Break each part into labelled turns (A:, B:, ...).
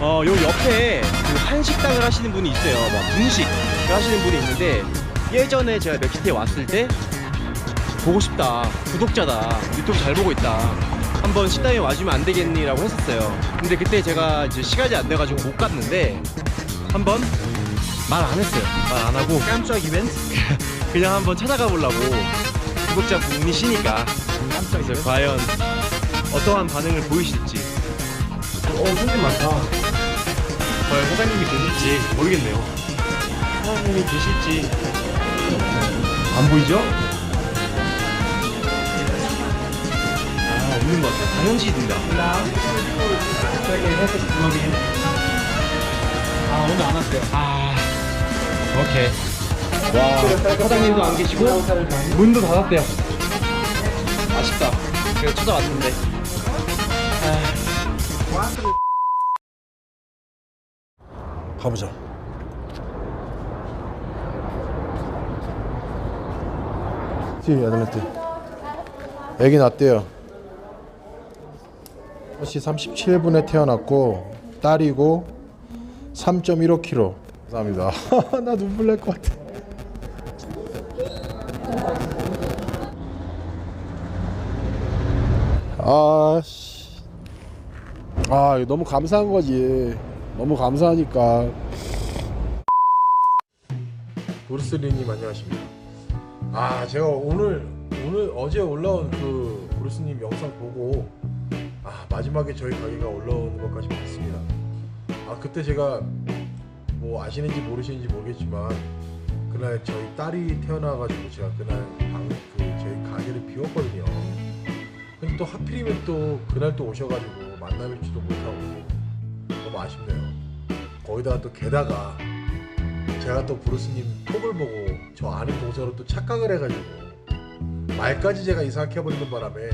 A: 어, 요 옆에 그 한식당을 하시는 분이 있어요. 막 분식을 하시는 분이 있는데 예전에 제가 멕시코에 왔을 때 보고 싶다. 구독자다. 유튜브 잘 보고 있다. 한번 식당에 와주면 안 되겠니라고 했었어요. 근데 그때 제가 이제 시간이 안 돼가지고 못 갔는데 한번 말 안 했어요. 말 안 하고
B: 깜짝 이벤트?
A: 그냥 한번 찾아가 보려고 구독자 분이시니까
B: 깜짝
A: 그래서 과연 어떠한 반응을 보이실지
B: 어, 손님 많다.
A: 과연 사장님이 계실지 모르겠네요. 사장님이 계실지 안 보이죠? 아 없는 것 같아요. 당연시 있습니다.
B: 아, 오늘 안 왔어요.
A: 아 오케이. 와 사장님도 안 계시고 문도 닫았대요. 아쉽다. 제가 찾아왔는데.
C: 가보자. 티 애들한테 애기 낳대요. 5시 37분에 태어났고 딸이고 3.15kg. 감사합니다. 나 눈물 날 것 같아. 아 씨. 아 이거 너무 감사한 거지. 너무 감사하니까. 브루스리님 안녕하십니까. 아 제가 오늘 오늘 어제 올라온 그 브루스님 영상 보고 아 마지막에 저희 가게가 올라오는 것까지 봤습니다. 아 그때 제가 뭐 아시는지 모르시는지 모르겠지만 그날 저희 딸이 태어나가지고 제가 그날 방 그 저희 가게를 비웠거든요. 근데 또 하필이면 또 그날 또 오셔가지고 만나뵙지도 못하고 너무 아쉽네요. 거기다가 또 게다가 제가 또 브루스님 톡을 보고 저 아는 동서로 또 착각을 해가지고 말까지 제가 이상하게 해버리는 바람에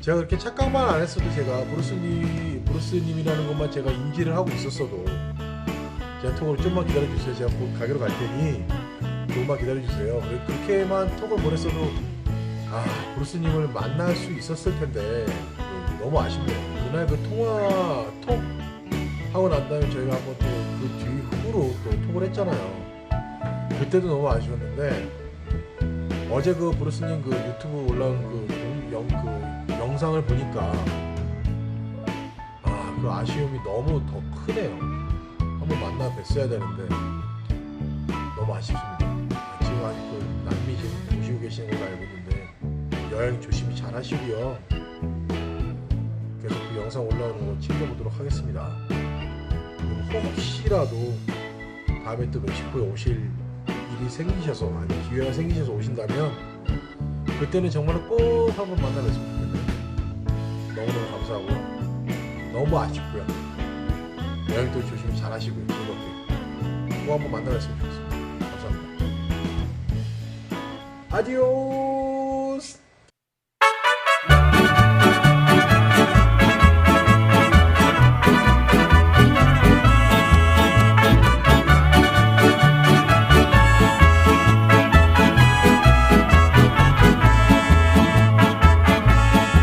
C: 제가 그렇게 착각만 안 했어도 제가 브루스님 브루스님이라는 것만 제가 인지를 하고 있었어도 제가 톡을 좀만 기다려주세요. 제가 곧 가게로 갈 테니 조금만 기다려주세요. 그렇게만 톡을 보냈어도 아 브루스님을 만날 수 있었을 텐데 음, 너무 아쉽네요. 그날 그 통화 톡 하고 난 다음에 저희가 한번 또 그 뒤 후로 또 톡을 했잖아요. 그때도 너무 아쉬웠는데 어제 그 브루스님 그 유튜브 올라온 그, 영, 그 영상을 보니까 아 그 아쉬움이 너무 더 크네요. 한번 만나 뵀어야 되는데 너무 아쉽습니다. 지금 아직 그 남미 지금 보시고 계시는 걸로 알고 있는데 여행 조심히 잘 하시고요. 계속 그 영상 올라오는 거 챙겨보도록 하겠습니다. 혹시라도 다음에 또 멕시코에 오실 일이 생기셔서 아니 기회가 생기셔서 오신다면 그때는 정말 꼭 한번 만나 뵀으면 좋겠네요. 너무너무 감사하고요. 너무 아쉽고요. 여행도 조심히 잘 하시고요. 즐겁게 꼭 한번 만나 뵀으면 좋겠습니다. 감사합니다. 아디오